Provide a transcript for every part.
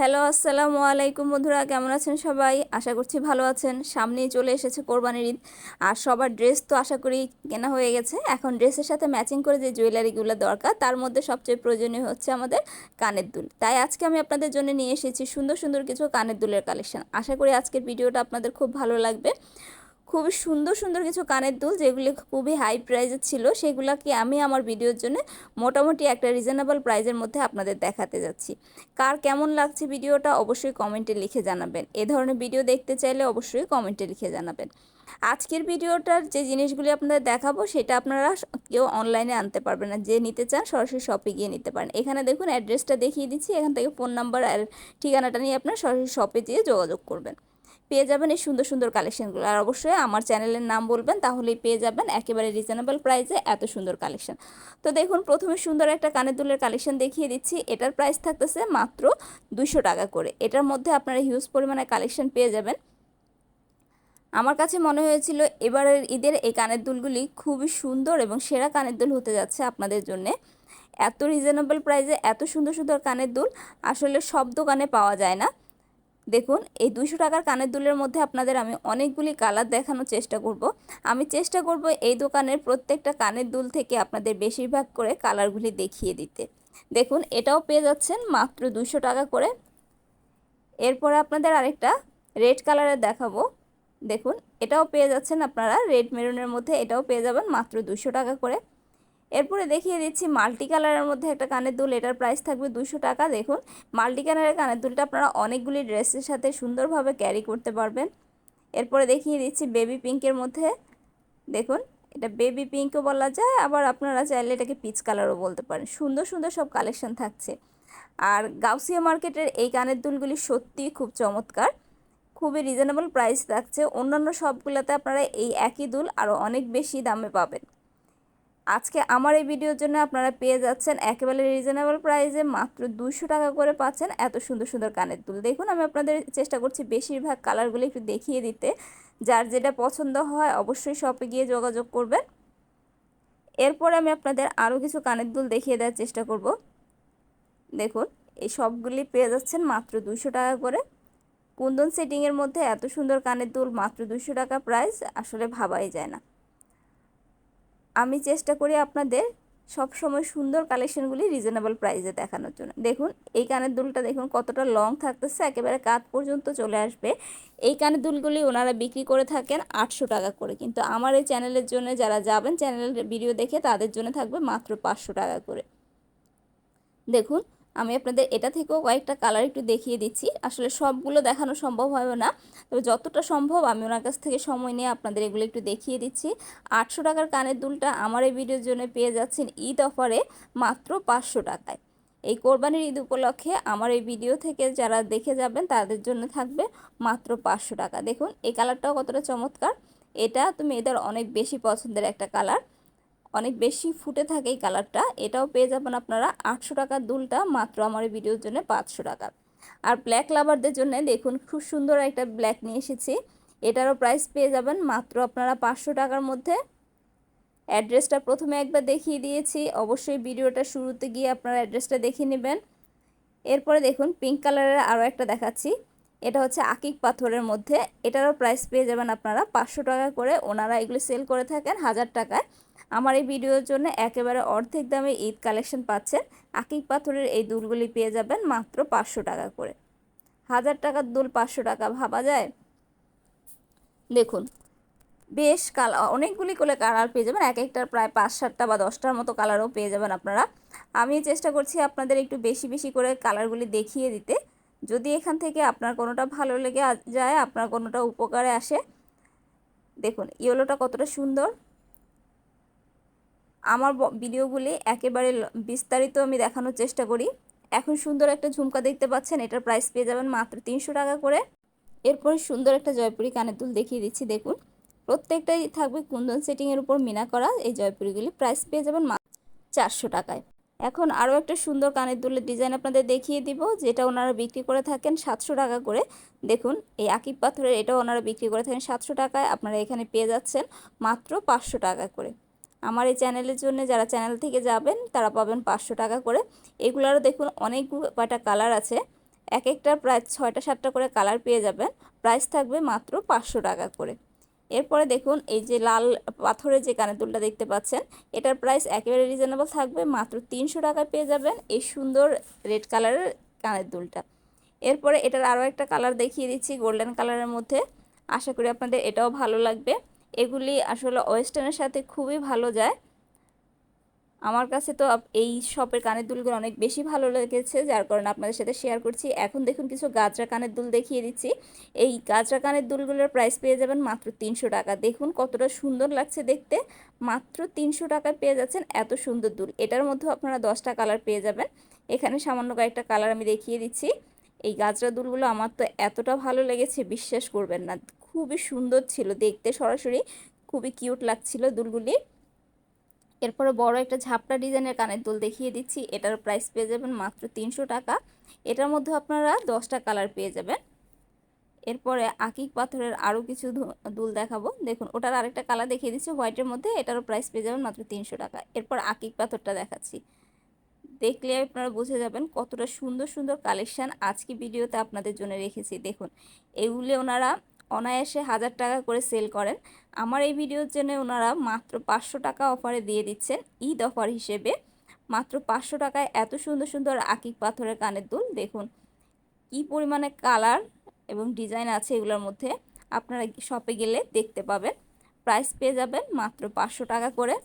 Hello, আসসালামু আলাইকুম বন্ধুরা, কেমন আছেন সবাই? আশা করছি ভালো আছেন। সামনেই চলে এসেছে কোরবানির ঈদ। আর সবার ড্রেস তো আশা করি কেনা হয়ে গেছে। এখন ড্রেসের সাথে ম্যাচিং করে যে জুয়েলারিগুলো দরকার, তার মধ্যে সবচেয়ে প্রয়োজনীয় হচ্ছে আমাদের কানের দুল। তাই আজকে আমি আপনাদের জন্য নিয়ে এসেছি সুন্দর সুন্দর কিছু কানের দুলের কালেকশন। আশা করি আজকের ভিডিওটা আপনাদের খুব ভালো লাগবে। খুবই সুন্দর সুন্দর কিছু কানের দুল যেগুলি খুবই হাই প্রাইজের ছিল, সেগুলোকে আমি আমার ভিডিওর জন্য মোটামুটি একটা রিজনেবল প্রাইজের মধ্যে আপনাদের দেখাতে যাচ্ছি। কার কেমন লাগছে ভিডিওটা অবশ্যই কমেন্টে লিখে জানাবেন। এ ধরনের ভিডিও দেখতে চাইলে অবশ্যই কমেন্টে লিখে জানাবেন। আজকের ভিডিওটার যে জিনিসগুলি আপনাদের দেখাবো, সেটা আপনারা কেউ অনলাইনে আনতে পারবেন না। যে নিতে চান, সরাসরি শপে গিয়ে নিতে পারেন। এখানে দেখুন অ্যাড্রেসটা দেখিয়ে দিচ্ছি। এখান থেকে ফোন নাম্বার আর ঠিকানাটা নিয়ে আপনারা সরাসরি শপে যেয়ে যোগাযোগ করবেন। পেয়ে যাবেন এই সুন্দর সুন্দর কালেকশনগুলো আর অবশ্যই আমার চ্যানেলের নাম বলবেন, তাহলেই পেয়ে যাবেন একেবারে রিজনেবল প্রাইসে এত সুন্দর কালেকশান তো দেখুন, প্রথমে সুন্দর একটা কানের দুলের কালেকশন দেখিয়ে দিচ্ছি। এটার প্রাইস থাকতেছে মাত্র দুশো টাকা করে। এটার মধ্যে আপনারা হিউজ পরিমাণে কালেকশান পেয়ে যাবেন। আমার কাছে মনে হয়েছিল এবারের ঈদের এই কানের দুলগুলি খুবই সুন্দর এবং সেরা কানের দুল হতে যাচ্ছে আপনাদের জন্যে। এত রিজনেবল প্রাইসে এত সুন্দর সুন্দর কানের দুল আসলে সব দোকানে পাওয়া যায় না। দেখুন, এই দুশো টাকার কানের দুলের মধ্যে আপনাদের আমি অনেকগুলি কালার দেখানোর চেষ্টা করব। আমি চেষ্টা করব এই দোকানের প্রত্যেকটা কানের দুল থেকে আপনাদের বেশিরভাগ করে কালারগুলি দেখিয়ে দিতে। দেখুন, এটাও পেয়ে যাচ্ছেন মাত্র দুশো টাকা করে। এরপরে আপনাদের আরেকটা রেড কালারের দেখাবো। দেখুন, এটাও পেয়ে যাচ্ছেন আপনারা রেড মেরুনের মধ্যে, এটাও পেয়ে যাবেন মাত্র দুশো টাকা করে। এরপরে দেখিয়ে দিচ্ছি মাল্টি কালারের মধ্যে একটা কানের দুল, এটার প্রাইস থাকবে দুশো টাকা। দেখুন মাল্টি কালারের কানের দুলটা আপনারা অনেকগুলি ড্রেসের সাথে সুন্দরভাবে ক্যারি করতে পারবেন। এরপরে দেখিয়ে দিচ্ছি বেবি পিঙ্কের মধ্যে। দেখুন, এটা বেবি পিঙ্কও বলা যায়, আবার আপনারা চাইলে এটাকে পিচ কালারও বলতে পারেন। সুন্দর সুন্দর সব কালেকশন থাকছে। আর গাউসিয়া মার্কেটের এই কানের দুলগুলি সত্যিই খুব চমৎকার। খুবই রিজনেবল প্রাইস থাকছে। অন্যান্য সবগুলোতে আপনারা এই একই দুল আরও অনেক বেশি দামে পাবেন। আজকে আমার এই ভিডিওর জন্য আপনারা পেয়ে যাচ্ছেন একেবারে রিজনেবল প্রাইসে মাত্র দুশো টাকা করে পাচ্ছেন এত সুন্দর সুন্দর কানের দুল। দেখুন, আমি আপনাদের চেষ্টা করছি বেশিরভাগ কালারগুলো একটু দেখিয়ে দিতে। যার যেটা পছন্দ হয় অবশ্যই শপে গিয়ে যোগাযোগ করবেন। এরপরে আমি আপনাদের আরও কিছু কানের দুল দেখিয়ে দেওয়ার চেষ্টা করব। দেখুন, এই সবগুলি পেয়ে যাচ্ছেন মাত্র দুশো টাকা করে। কুন্দন সেটিংয়ের মধ্যে এত সুন্দর কানের দুল মাত্র দুশো টাকা প্রাইস আসলে ভাবাই যায় না। আমি চেষ্টা করি আপনাদের সব সময় সুন্দর কালেকশনগুলি রিজনেবল প্রাইসে দেখানোর জন্য। দেখুন, এই কানের দুলটা দেখুন কতটা লং থাকতেছে, একেবারে কাত পর্যন্ত চলে আসবে। এই কানের দুলগুলি ওনারা বিক্রি করে থাকেন আটশো টাকা করে। কিন্তু আমার এই চ্যানেলের জন্য যারা যাবেন চ্যানেলের ভিডিও দেখে তাদের জন্য থাকবে মাত্র পাঁচশো টাকা করে। দেখুন আমি আপনাদের এটা থেকেও কয়েকটা কালার একটু দেখিয়ে দিচ্ছি। আসলে সবগুলো দেখানো সম্ভব হবে না। তবে যতটা সম্ভব আমি ওনার কাছ থেকে সময় নিয়ে আপনাদের এগুলো একটু দেখিয়ে দিচ্ছি। আটশো টাকার কানের দুলটা আমার এই ভিডিওর জন্য পেয়ে যাচ্ছেন ঈদ অফারে মাত্র পাঁচশো টাকায়। এই কোরবানির ঈদ উপলক্ষে আমার এই ভিডিও থেকে যারা দেখে যাবেন, তাদের জন্য থাকবে মাত্র পাঁচশো টাকা। দেখুন, এই কালারটাও কতটা চমৎকার। এটা তুমি এদের অনেক বেশি পছন্দের একটা কালার অনেক বেশি ফুটে থাকে এই কালারটা। এটাও পেয়ে যাবেন আপনারা আটশো টাকার দুলটা, মাত্র আমার এই ভিডিওর জন্য পাঁচশো টাকা। আর ব্ল্যাক লাভারদের জন্য দেখুন, খুব সুন্দর একটা ব্ল্যাক নিয়ে এসেছি। এটারও প্রাইস পেয়ে যাবেন মাত্র আপনারা পাঁচশো টাকার মধ্যে। অ্যাড্রেসটা প্রথমে একবার দেখিয়ে দিয়েছি। অবশ্যই ভিডিওটা শুরুতে গিয়ে আপনারা অ্যাড্রেসটা দেখে নেবেন। এরপরে দেখুন পিঙ্ক কালারের আরও একটা দেখাচ্ছি। এটা হচ্ছে আকিক পাথরের মধ্যে। এটারও প্রাইস পেয়ে যাবেন আপনারা পাঁচশো টাকা করে। ওনারা এগুলো সেল করে থাকেন হাজার টাকায়। আমার এই ভিডিওর জন্য একেবারে অর্ধেক দামে ঈদ কালেকশন পাচ্ছেন। আকিক পাথরের এই দুলগুলি পেয়ে যাবেন মাত্র পাঁচশো টাকা করে। হাজার টাকার দুল পাঁচশো টাকা, ভাবা যায়? দেখুন, বেশ কালার অনেকগুলি করে কালার পেয়ে যাবেন। এক একটার প্রায় পাঁচ সাতটা বা দশটার মতো কালারও পেয়ে যাবেন আপনারা। আমি চেষ্টা করছি আপনাদের একটু বেশি বেশি করে কালারগুলি দেখিয়ে দিতে। যদি এখান থেকে আপনার কোনোটা ভালো লেগে যায়, আপনার কোনোটা উপকারে আসে, দেখুন, ইয়েলোটা কতটা সুন্দর। আমার ভিডিওগুলি একেবারে বিস্তারিত আমি দেখানোর চেষ্টা করি। এখন সুন্দর একটা ঝুমকা দেখতে পাচ্ছেন, এটার প্রাইস পেয়ে যাবেন মাত্র তিনশো টাকা করে। এরপরে সুন্দর একটা জয়পুরি কানের দুল দেখিয়ে দিচ্ছি, দেখুন। প্রত্যেকটাই থাকবে কুন্দন সেটিংয়ের উপর মিনা করা, এই জয়পুরিগুলি প্রাইস পেয়ে যাবেন চারশো টাকায়। এখন আরও একটা সুন্দর কানের দুলের ডিজাইন আপনাদের দেখিয়ে দিব, যেটা ওনারা বিক্রি করে থাকেন সাতশো টাকা করে। দেখুন, এই আকিব পাথরের এটাও ওনারা বিক্রি করে থাকেন সাতশো টাকায়, আপনারা এখানে পেয়ে যাচ্ছেন মাত্র পাঁচশো টাকা করে। আমার এই চ্যানেলের জন্য যারা চ্যানেল থেকে যাবেন, তারা পাবেন পাঁচশো টাকা করে। এগুলোরও দেখুন অনেক কয়টা কালার আছে। এক একটা প্রায় ছয়টা সাতটা করে কালার পেয়ে যাবেন। প্রাইস থাকবে মাত্র পাঁচশো টাকা করে। এরপরে দেখুন এই যে লাল পাথরের যে কানের দুলটা দেখতে পাচ্ছেন, এটার প্রাইস একেবারে রিজনেবল থাকবে, মাত্র তিনশো টাকায় পেয়ে যাবেন এই সুন্দর রেড কালারের কানের দুলটা এরপরে এটার আরও একটা কালার দেখিয়ে দিচ্ছি গোল্ডেন কালারের মধ্যে। আশা করি আপনাদের এটাও ভালো লাগবে। এগুলি আসলে ওয়েস্টার্নের সাথে খুবই ভালো যায়। আমার কাছে তো এই শপের কানের দুলগুলো অনেক বেশি ভালো লেগেছে, যার কারণে আপনাদের সাথে শেয়ার করছি। এখন দেখুন কিছু গাজরা কানের দুল দেখিয়ে দিচ্ছি। এই গাজরা কানের দুলগুলোর প্রাইস পেয়ে যাবেন মাত্র তিনশো টাকা। দেখুন কতটা সুন্দর লাগছে দেখতে। মাত্র তিনশো টাকায় পেয়ে যাচ্ছেন এত সুন্দর দুল। এটার মধ্যেও আপনারা দশটা কালার পেয়ে যাবেন। এখানে সামান্য কয়েকটা কালার আমি দেখিয়ে দিচ্ছি। এই গাজরা দুলগুলো আমার তো এতটা ভালো লেগেছে, বিশ্বাস করবেন না। খুবই সুন্দর ছিল দেখতে। সরাসরি খুবই কিউট লাগছিল দুলগুলি। এরপরে বড় একটা ঝাপটা ডিজাইনের কানের দুল দেখিয়ে দিচ্ছি। এটার প্রাইস পেয়ে যাবেন মাত্র তিনশো টাকা। এটার মধ্যে আপনারা দশটা কালার পেয়ে যাবেন। এরপরে আকিক পাথরের আরও কিছু দুল দেখাবো। দেখুন, ওটার আরেকটা কালার দেখিয়ে দিচ্ছি হোয়াইটের মধ্যে। এটারও প্রাইস পেয়ে যাবেন মাত্র তিনশো টাকা। এরপর আকিক পাথরটা দেখাচ্ছি। দেখলে আপনারা বুঝে যাবেন কতটা সুন্দর সুন্দর কালেকশান আজকে ভিডিওতে আপনাদের জন্য রেখেছি। দেখুন, এগুলি ওনারা অনায়াসে হাজার টাকা করে সেল করেন। আমার এই ভিডিওর জন্য ওনারা মাত্র পাঁচশো টাকা অফারে দিয়ে দিচ্ছেন ঈদ অফার হিসেবে। মাত্র পাঁচশো টাকায় এত সুন্দর সুন্দর আকিক পাথরের কানের দুল, দেখুন কি পরিমাণে কালার এবং ডিজাইন আছে এগুলোর মধ্যে আপনারা শপে গেলে দেখতে পাবেন। প্রাইস পেয়ে যাবেন মাত্র পাঁচশো টাকা করে।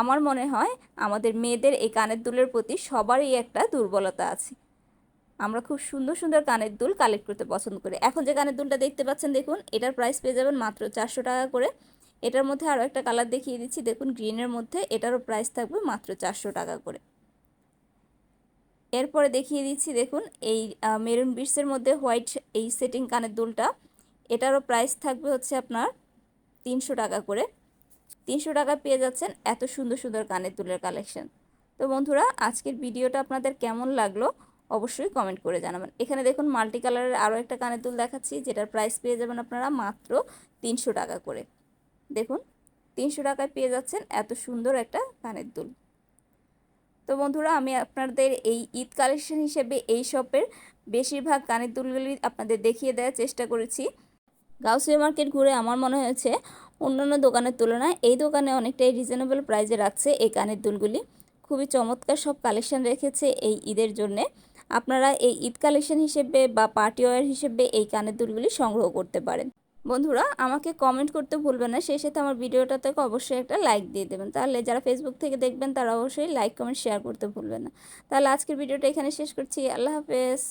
আমার মনে হয় আমাদের মেয়েদের এই কানের দুলের প্রতি সবারই একটা দুর্বলতা আছে। আমরা খুব সুন্দর সুন্দর কানের দুল কালেক্ট করতে পছন্দ করি। এখন যে কানের দুলটা দেখতে পাচ্ছেন, দেখুন, এটার প্রাইস পেয়ে যাবেন মাত্র চারশো টাকা করে। এটার মধ্যে আরও একটা কালার দেখিয়ে দিচ্ছি, দেখুন গ্রিনের মধ্যে এটারও প্রাইস থাকবে মাত্র চারশো টাকা করে। এরপরে দেখিয়ে দিচ্ছি, দেখুন, এই মেরুন বিটসের মধ্যে হোয়াইট এই সেটিং কানের দুলটা, এটারও প্রাইস থাকবে হচ্ছে আপনার তিনশো টাকা করে। তিনশো টাকা পেয়ে যাচ্ছেন এত সুন্দর সুন্দর কানের দুলের কালেকশন তো বন্ধুরা, আজকের ভিডিওটা আপনাদের কেমন লাগল? অবশ্যই কমেন্ট করে জানাবেন। এখানে দেখুন মাল্টি কালারের আরও একটা কানের দুল দেখাচ্ছি, যেটার প্রাইস পেয়ে যাবেন আপনারা মাত্র তিনশো টাকা করে। দেখুন, তিনশো টাকায় পেয়ে যাচ্ছেন এত সুন্দর একটা কানের দুল। তো বন্ধুরা, আমি আপনাদের এই ঈদ কালেকশন হিসেবে এই শপের বেশিরভাগ কানের দুলগুলি আপনাদের দেখিয়ে দেওয়ার চেষ্টা করেছি। গাউসিয়া মার্কেট ঘুরে আমার মনে হয়েছে অন্যান্য দোকানের তুলনায় এই দোকানে অনেকটাই রিজনেবল প্রাইজে রাখছে এই কানের দুলগুলি। খুবই চমৎকার সব কালেকশন রেখেছে এই ঈদের জন্যে। আপনারা এই ঈদ কালেকশন হিসেবে বা পার্টি ওয়ার হিসেবে এই কানের দুলগুলি সংগ্রহ করতে পারেন। বন্ধুরা, আমাকে কমেন্ট করতে ভুলবেন না, সেই সাথে আমার থেকে অবশ্যই একটা লাইক দিয়ে দেবেন। তাহলে যারা ফেসবুক থেকে দেখবেন, তারা অবশ্যই লাইক কমেন্ট শেয়ার করতে ভুলবেন না। তাহলে আজকের ভিডিওটা এখানে শেষ করছি। আল্লাহ হাফেজ।